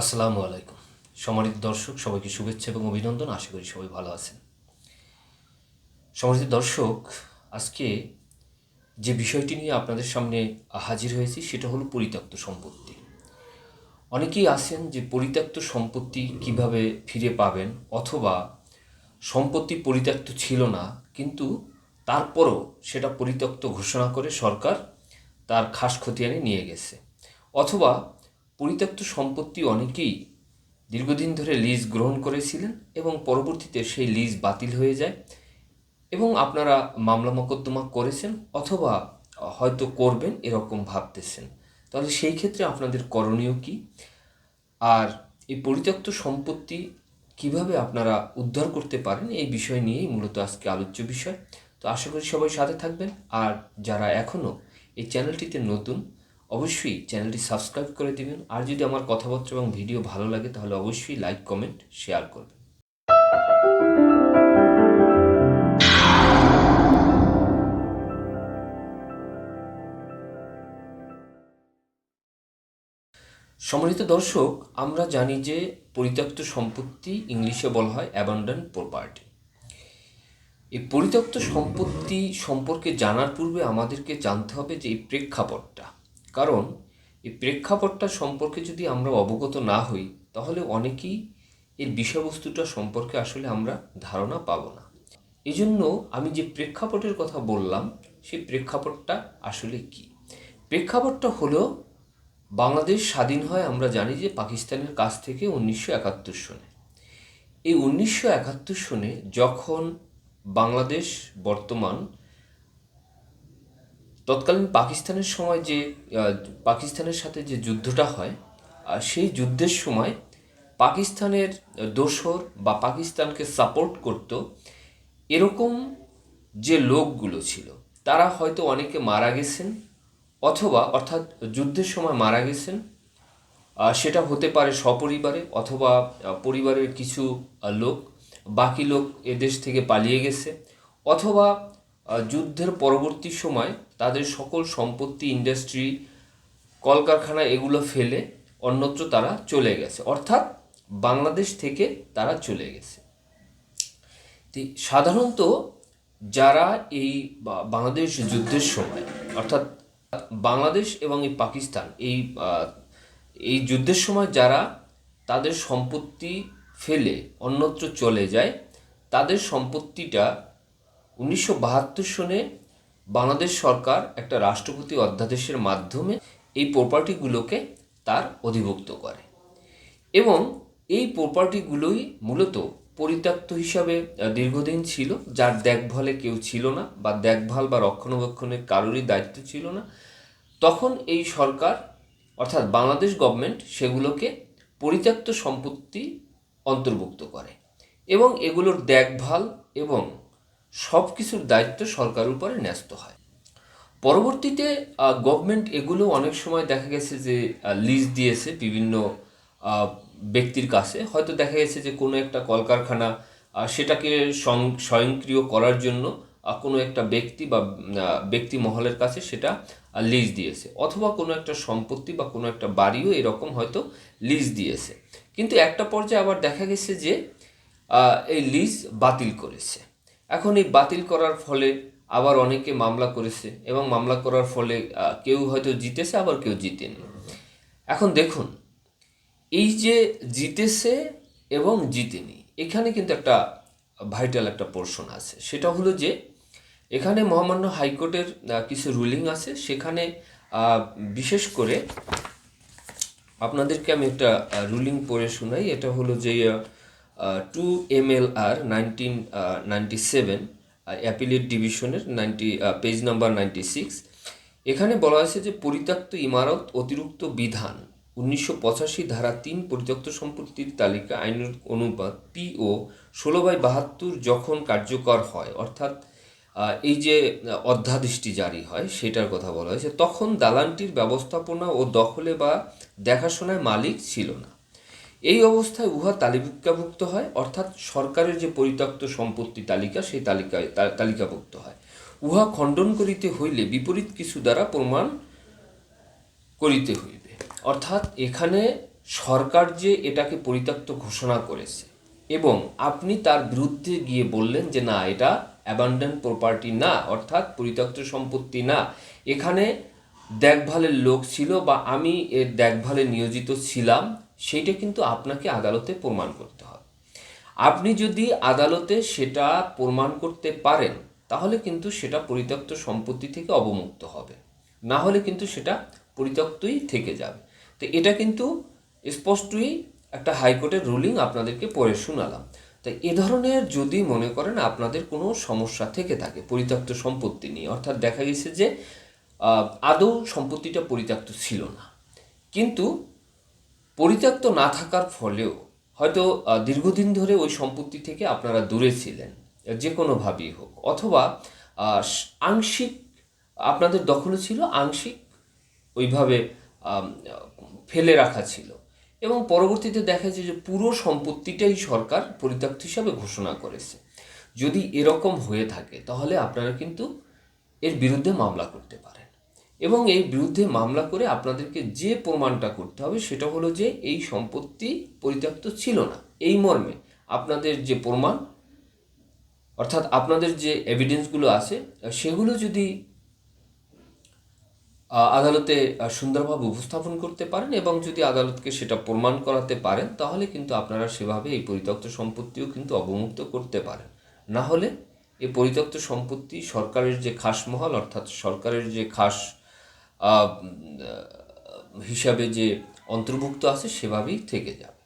আসসালামু আলাইকুম। সম্মানিত দর্শক, সবাইকে শুভেচ্ছা এবং অভিনন্দন। আশা করি সবাই ভালো আছেন। সম্মানিত দর্শক, আজকে যে বিষয়টি নিয়ে আপনাদের সামনে হাজির হয়েছি, সেটা হলো পরিত্যক্ত সম্পত্তি। অনেকেই আছেন যে পরিত্যক্ত সম্পত্তি কীভাবে ফিরে পাবেন অথবা সম্পত্তি পরিত্যক্ত ছিল না, কিন্তু তারপরও সেটা পরিত্যক্ত ঘোষণা করে সরকার তার খাস খতিয়ানে নিয়ে গেছে। অথবা পরিত্যক্ত সম্পত্তি অনেকেই দীর্ঘদিন ধরে লিজ গ্রহণ করেছিলেন এবং পরবর্তীতে সেই লিজ বাতিল হয়ে যায় এবং আপনারা মামলা মোকদ্দমা করেছেন অথবা হয়তো করবেন এরকম ভাবতেছেন। তাহলে সেই ক্ষেত্রে আপনাদের করণীয় কি? আর এই পরিত্যক্ত সম্পত্তি কীভাবে আপনারা উদ্ধার করতে পারেন এই বিষয় নিয়েই মূলত আজকে আলোচ্য বিষয়। তো আশা করি সবাই সাথে থাকবেন। আর যারা এখনও এই চ্যানেলটিতে নতুন অবশ্যই চ্যানেলটি সাবস্ক্রাইব করে দিবেন। আর যদি আমার কথাবার্তা এবং ভিডিও ভালো লাগে, তাহলে অবশ্যই লাইক, কমেন্ট, শেয়ার করবেন। সম্মানিত দর্শক, আমরা জানি যে পরিত্যক্ত সম্পত্তি ইংলিশে বলা হয় অ্যাবান্ডন প্রপার্টি এই পরিত্যক্ত সম্পত্তি সম্পর্কে জানার পূর্বে আমাদেরকে জানতে হবে যে এই প্রেক্ষাপটটা। কারণ, এই প্রেক্ষাপটটা সম্পর্কে যদি আমরা অবগত না হই, তাহলে অনেকেই এর বিষয়বস্তুটা সম্পর্কে আসলে আমরা ধারণা পাব না। এই জন্য আমি যে প্রেক্ষাপটের কথা বললাম, সেই প্রেক্ষাপটটা আসলে কি? প্রেক্ষাপটটা হলো, বাংলাদেশ স্বাধীন হয় আমরা জানি যে পাকিস্তানের কাছ থেকে উনিশশো একাত্তর সনে। এই উনিশশো একাত্তর সনে যখন বাংলাদেশ বর্তমান তৎকালীন পাকিস্তানের সময় যে পাকিস্তানের সাথে যে যুদ্ধটা হয় আর সেই যুদ্ধের সময় পাকিস্তানের দোসর বা পাকিস্তানকে সাপোর্ট করত এরকম যে লোকগুলো ছিল। তারা হয়তো অনেকে মারা গেছেন অথবা, অর্থাৎ যুদ্ধের সময় মারা গেছেন সেটা হতে পারে সপরিবারে অথবা পরিবারের কিছু লোক, বাকি লোক এদেশ থেকে পালিয়ে গেছে অথবা যুদ্ধের পরবর্তী সময় তাদের সকল সম্পত্তি ইন্ডাস্ট্রি কলকারখানা এগুলো ফেলে অন্যত্র তারা চলে গেছে। অর্থাৎ বাংলাদেশ থেকে তারা চলে গেছে। সাধারণত যারা এই বাংলাদেশ যুদ্ধের সময়, অর্থাৎ বাংলাদেশ এবং এই পাকিস্তান এই এই যুদ্ধের সময় যারা তাদের সম্পত্তি ফেলে অন্যত্র চলে যায়, তাদের সম্পত্তিটা উনিশশো বাহাত্তর সনে বাংলাদেশ সরকার একটা রাষ্ট্রপতি অধ্যাদেশের মাধ্যমে এই প্রপার্টিগুলোকে তার অধিভুক্ত করে। এবং এই প্রপার্টিগুলোই মূলত পরিত্যক্ত হিসাবে দীর্ঘদিন ছিল, যার দেখভালে কেউ ছিল না বা দেখভাল বা রক্ষণাবেক্ষণের কারোরই দায়িত্ব ছিল না। তখন এই সরকার, অর্থাৎ বাংলাদেশ গভর্নমেন্ট সেগুলোকে পরিত্যক্ত সম্পত্তি অন্তর্ভুক্ত করে। এবং এগুলোর দেখভাল এবং সব কিছুর দায়িত্ব সরকারের উপরে ন্যস্ত হয়। পরবর্তীতে গভর্নমেন্ট এগুলো অনেক সময় দেখা গেছে যে লিজ দিয়েছে বিভিন্ন ব্যক্তির কাছে। হয়তো দেখা গেছে যে কোনো একটা কলকারখানা সেটাকে স্বয়ংক্রিয় করার জন্য কোনো একটা ব্যক্তি বা ব্যক্তি মহলের কাছে সেটা লিজ দিয়েছে। অথবা কোনো একটা সম্পত্তি বা কোনো একটা বাড়িও এরকম হয়তো লিজ দিয়েছে। কিন্তু একটা পর্যায়ে আবার দেখা গেছে যে এই লিজ বাতিল করেছে। এখন এই বাতিল করার ফলে আবার অনেকে মামলা করেছে এবং মামলা করার ফলে কেউ হয়তো জিতেছে, আবার কেউ জিতেনি এখন দেখুন, এই যে জিতেছে এবং জিতেনি, এখানে কিন্তু একটা ভাইটাল একটা পোর্শন আছে। সেটা হলো যে, এখানে মহামান্য হাইকোর্টের কিছু রুলিং আছে। সেখানে বিশেষ করে আপনাদেরকে আমি একটা রুলিং পড়ে শোনাই। এটা হলো যে two M L R nineteen ninety seven appellate ডিভিশনের ninety page number ninety six এখানে বলা হয়েছে যে পরিত্যক্ত ইমারত অতিরিক্ত বিধান উনিশশো পঁচাশি ধারা তিন পরিত্যক্ত সম্পত্তির তালিকা আইনের অনুপাত পি ও ষোলো বাই বাহাত্তর যখন কার্যকর হয়, অর্থাৎ এই যে অধ্যাদেশটি জারি হয়, সেটার কথা বলা হয়েছে, তখন দালানটির ব্যবস্থাপনা ও দখলে বা দেখাশোনায় মালিক ছিল না। এই অবস্থায় উহা তালিকাভুক্ত হয়, অর্থাৎ সরকারের যে পরিত্যক্ত সম্পত্তি তালিকা, সেই তালিকায় তালিকাভুক্ত হয়। উহা খণ্ডন করিতে হইলে বিপরীত কিছু দ্বারা প্রমাণ করিতে হইবে। অর্থাৎ এখানে সরকার যে এটাকে পরিত্যক্ত ঘোষণা করেছে, এবং আপনি তার বিরুদ্ধে গিয়ে বললেন যে না, এটা অ্যাবান্ডন প্রপার্টি না, অর্থাৎ পরিত্যক্ত সম্পত্তি না। এখানে দেখভালের লোক ছিল বা আমি এর দেখভালে নিয়োজিত ছিলাম সেইটা কিন্তু আপনাকে আদালতে প্রমাণ করতে হবে। আপনি যদি আদালতে সেটা প্রমাণ করতে পারেন, তাহলে কিন্তু সেটা পরিত্যক্ত সম্পত্তি থেকে অবমুক্ত হবে। না হলে কিন্তু সেটা পরিত্যক্তই থেকে যাবে। তো এটা কিন্তু স্পষ্টই একটা হাইকোর্টের রুলিং আপনাদেরকে পড়ে শোনালাম। তো এ ধরনের যদি মনে করেন আপনাদের কোনো সমস্যা থেকে থাকে, পরিত্যক্ত সম্পত্তি নিয়ে, অর্থাৎ দেখা গেছে যে আদৌ সম্পত্তিটা পরিত্যক্ত ছিল না। কিন্তু পরিত্যক্ত না থাকার ফলেও হয়তো দীর্ঘদিন ধরে ওই সম্পত্তি থেকে আপনারা দূরে ছিলেন, যে কোনোভাবেই হোক। অথবা আংশিক, আপনাদের দখলে ছিল, আংশিক ওইভাবে ফেলে রাখা ছিল। এবং পরবর্তীতে দেখা যায় যে পুরো সম্পত্তিটাই সরকার পরিত্যক্ত হিসাবে ঘোষণা করেছে। যদি এরকম হয়ে থাকে, তাহলে আপনারা কিন্তু এর বিরুদ্ধে মামলা করতে পারেন। এবং এই বিরুদ্ধে মামলা করে আপনাদেরকে যে প্রমাণটা করতে হবে সেটা হলো যে এই সম্পত্তি পরিত্যক্ত ছিল না। এই মর্মে আপনাদের যে প্রমাণ, অর্থাৎ আপনাদের যে এভিডেন্সগুলো আছে, সেগুলো যদি আদালতে সুন্দরভাবে উপস্থাপন করতে পারেন এবং যদি আদালতকে সেটা প্রমাণ করাতে পারেন, তাহলে কিন্তু আপনারা সেভাবে এই পরিত্যক্ত সম্পত্তিও কিন্তু অবমুক্ত করতে পারেন। না হলে এই পরিত্যক্ত সম্পত্তি সরকারের যে খাসমহল অর্থাৎ সরকারের যে খাস হিসাবে যে অন্তর্ভুক্ত আছে সেভাবেই থেকে যাবে।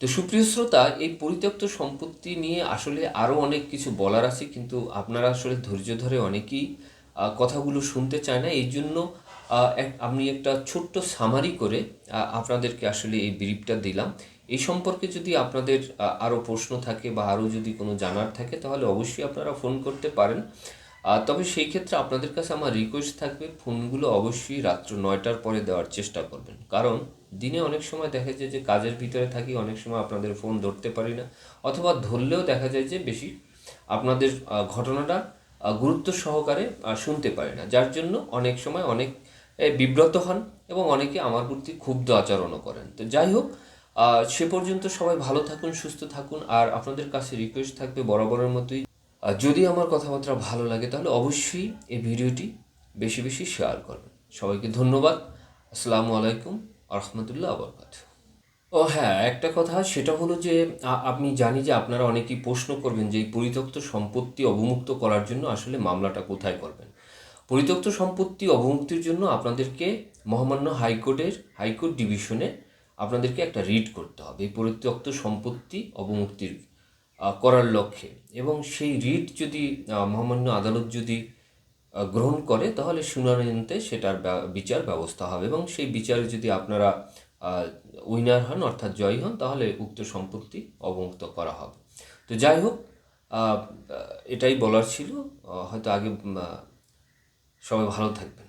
তো সুপ্রিয় শ্রোতা, এই পরিত্যক্ত সম্পত্তি নিয়ে আসলে আরও অনেক কিছু বলার আছে, কিন্তু আপনারা আসলে ধৈর্য ধরে অনেকেই কথাগুলো শুনতে চায় না। এই জন্য আমি একটা ছোট্ট সামারি করে আপনাদেরকে আসলে এই ব্রিফটা দিলাম। এই সম্পর্কে যদি আপনাদের আরও প্রশ্ন থাকে বা আরও যদি কোনো জানার থাকে, তাহলে অবশ্যই আপনারা ফোন করতে পারেন। তবে সেই ক্ষেত্রে আপনাদের কাছে আমার রিকোয়েস্ট থাকবে, ফোনগুলো অবশ্যই রাত্র নয়টার পরে দেওয়ার চেষ্টা করবেন। কারণ দিনে অনেক সময় দেখা যায় যে কাজের ভিতরে থাকি, অনেক সময় আপনাদের ফোন ধরতে পারি না, অথবা ধরলেও দেখা যায় যে বেশি আপনাদের ঘটনাটা গুরুত্ব সহকারে শুনতে পারি না। যার জন্য অনেক সময় অনেক বিব্রত হন এবং অনেকে আমার প্রতি ক্ষুব্ধ আচরণও করেন। তো যাই হোক সে পর্যন্ত সবাই ভালো থাকুন, সুস্থ থাকুন, আর আপনাদের কাছে রিকোয়েস্ট থাকবে বরাবরের মতোই আর যদি আমার কথাবার্তা ভালো লাগে, তাহলে অবশ্যই এই ভিডিওটি বেশি বেশি শেয়ার করবেন। সবাইকে ধন্যবাদ। আসসালামু আলাইকুম রহমতুল্লাহ আবরকাত ও হ্যাঁ একটা কথা, সেটা হলো যে আপনি জানি যে আপনারা অনেকেই প্রশ্ন করবেন যে, এই পরিত্যক্ত সম্পত্তি অবমুক্ত করার জন্য আসলে মামলাটা কোথায় করবেন? পরিত্যক্ত সম্পত্তি অবমুক্তির জন্য আপনাদেরকে মহামান্য হাইকোর্টের, হাইকোর্ট ডিভিশনে আপনাদেরকে একটা রিট করতে হবে। এই পরিত্যক্ত সম্পত্তি অবমুক্তির করার লক্ষ্যে। এবং সেই রিট যদি মহামান্য আদালত যদি গ্রহণ করে, তাহলে শুনানিতে সেটার বিচার ব্যবস্থা হবে। এবং সেই বিচারে যদি আপনারা উইনার হন, অর্থাৎ জয়ী হন, তাহলে উক্ত সম্পত্তি অবমুক্ত করা হবে। তো যাই হোক এটাই বলার ছিল। হয়তো আগে সবাই ভালো থাকবেন।